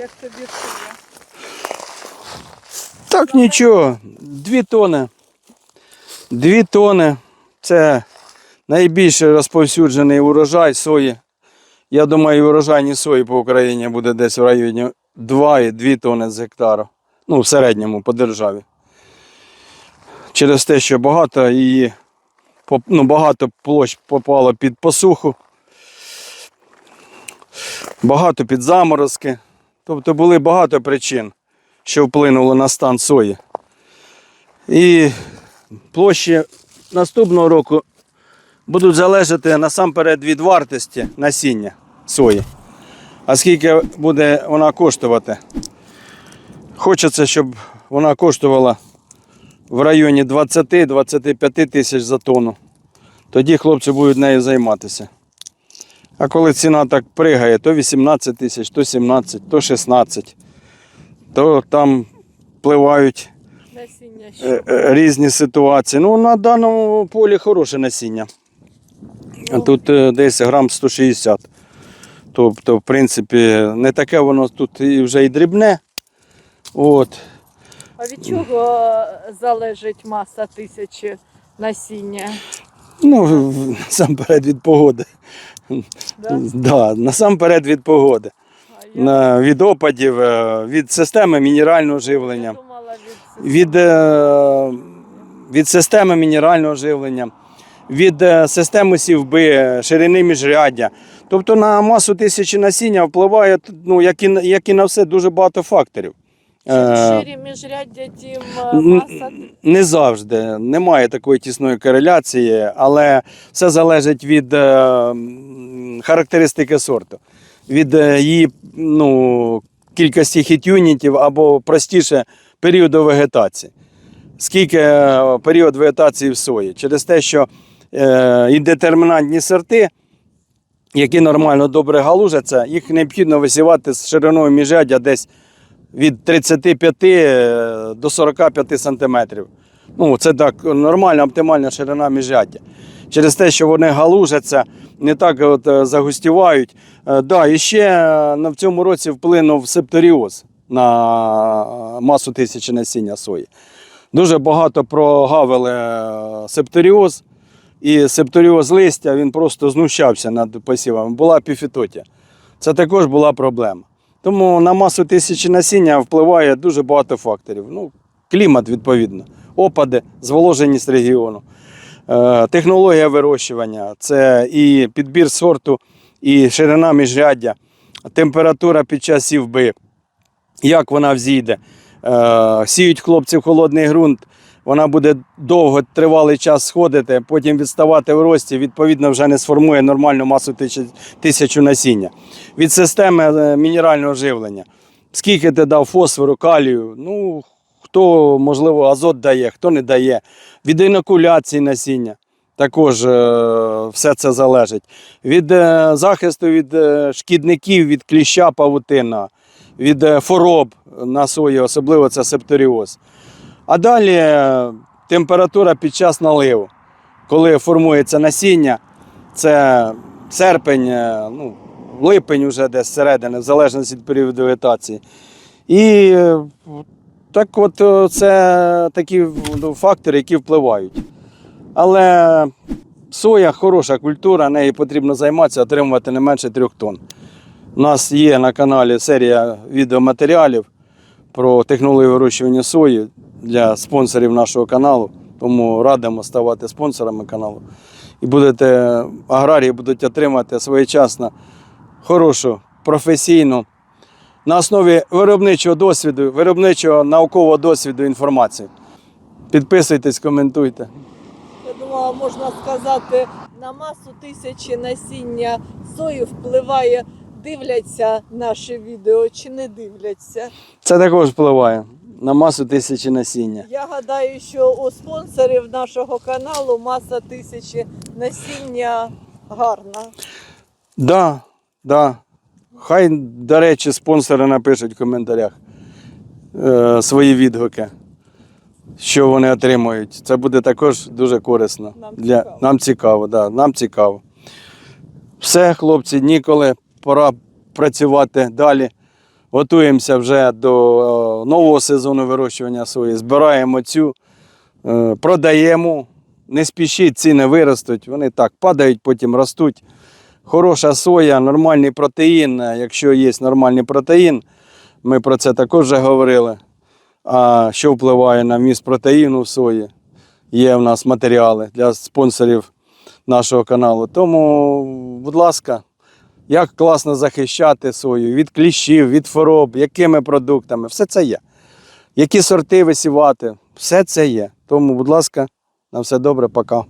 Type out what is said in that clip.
Як тобі шия? Так нічого, дві тони. Дві тони це найбільше розповсюджений урожай сої. Я думаю, урожайні сої по Україні буде десь в районі 2-2 тони з гектару. Ну, в середньому по державі. Через те, що багато її ну, багато площ попало під посуху, багато під заморозки. Тобто були багато причин, що вплинуло на стан сої. І площі наступного року будуть залежати насамперед від вартості насіння сої. А скільки буде вона коштувати? Хочеться, щоб вона коштувала в районі 20-25 тисяч за тонну. Тоді хлопці будуть нею займатися. А коли ціна так пригає, то 18 тисяч, то 17, то 16, то там впливають Насіння е, е, різні ситуації. Ну, на даному полі хороше насіння. Ну. Тут е, десь грам 160. Тобто, в принципі, не таке воно тут і вже і дрібне. От. А від чого залежить маса тисячі насіння? Ну, в- насамперед від погоди. Да? Да, насамперед від погоди. На- Від опадів, е, від системи мінерального живлення. думала від, від, е, від системи мінерального живлення, від е, системи сівби, ширини міжряддя. Тобто на масу тисячі насіння впливає, ну, як і, на- як і на все, дуже багато факторів. Чим Е, ширі міжряддя, тим е, н- маса. Не завжди, немає такої тісної кореляції, але все залежить від е, характеристики сорту, від е, її ну, кількості хіт-юнітів або простіше періоду вегетації. Скільки е, період вегетації в сої? Через те, що е, і детермінантні сорти, які нормально добре галужаться, їх необхідно висівати з шириною міжряддя десь від 35 е, до 45 сантиметрів. Ну, це так нормальна, оптимальна ширина міжряддя. Через те, що вони галужаться, не так от е, загустівають. Е, Да, і ще е, в цьому році вплинув септоріоз на е, масу тисячі насіння сої. Дуже багато прогавили е, септоріоз, і септоріоз листя він просто знущався над посівами. Була піфітотія. Це також була проблема. Тому на масу тисячі насіння впливає дуже багато факторів. Ну, клімат, відповідно, опади, зволоженість регіону, е, технологія вирощування, це і підбір сорту, і ширина міжряддя, температура під час сівби, як вона взійде. Е, Сіють хлопці в холодний ґрунт, вона буде довго тривалий час сходити, потім відставати в рості, відповідно, вже не сформує нормальну масу тисячу насіння. Від системи е, мінерального живлення. Скільки ти дав фосфору, калію, ну хто, можливо, азот дає, хто не дає. Від інокуляції насіння. Також е, все це залежить. Від е, захисту від е, шкідників, від кліща павутина, від хвороб на сої, особливо це септоріоз. А далі температура під час наливу, коли формується насіння, це серпень, ну, липень вже десь середини, в залежності від періоду вегетації. І так от е, це такі ну, фактори, які впливають. Але соя хороша культура, нею потрібно займатися, отримувати не менше трьох тонн. У нас є на каналі серія відеоматеріалів про технологію вирощування сої для спонсорів нашого каналу. Тому радимо ставати спонсорами каналу. І будете, аграрії будуть отримати своєчасно хорошу, професійну, на основі виробничого досвіду, виробничого наукового досвіду інформацію. Підписуйтесь, коментуйте. Я думала, можна сказати, на масу тисячі насіння сої впливає, дивляться наші відео чи не дивляться. Це також впливає на масу тисячі насіння. Я гадаю, що у спонсорів нашого каналу маса тисячі насіння гарна. Да, да. Хай, до речі, спонсори напишуть в коментарях е, свої відгуки, що вони отримують. Це буде також дуже корисно. Нам Для, цікаво. Нам цікаво, да, нам цікаво. Все, хлопці, ніколи, пора працювати далі. готуємося вже до е, нового сезону вирощування сої. Збираємо цю, е, продаємо. Не спішіть, ціни виростуть. Вони так падають, потім ростуть. Хороша соя, нормальний протеїн. Е, Якщо є нормальний протеїн, ми про це також вже говорили. А що впливає на вміст протеїну в сої? Є в нас матеріали для спонсорів нашого каналу. Тому, будь ласка, як класно захищати сою від кліщів, від хвороб, якими продуктами, все це є. Які сорти висівати, все це є. Тому, будь ласка, на все добре, пока.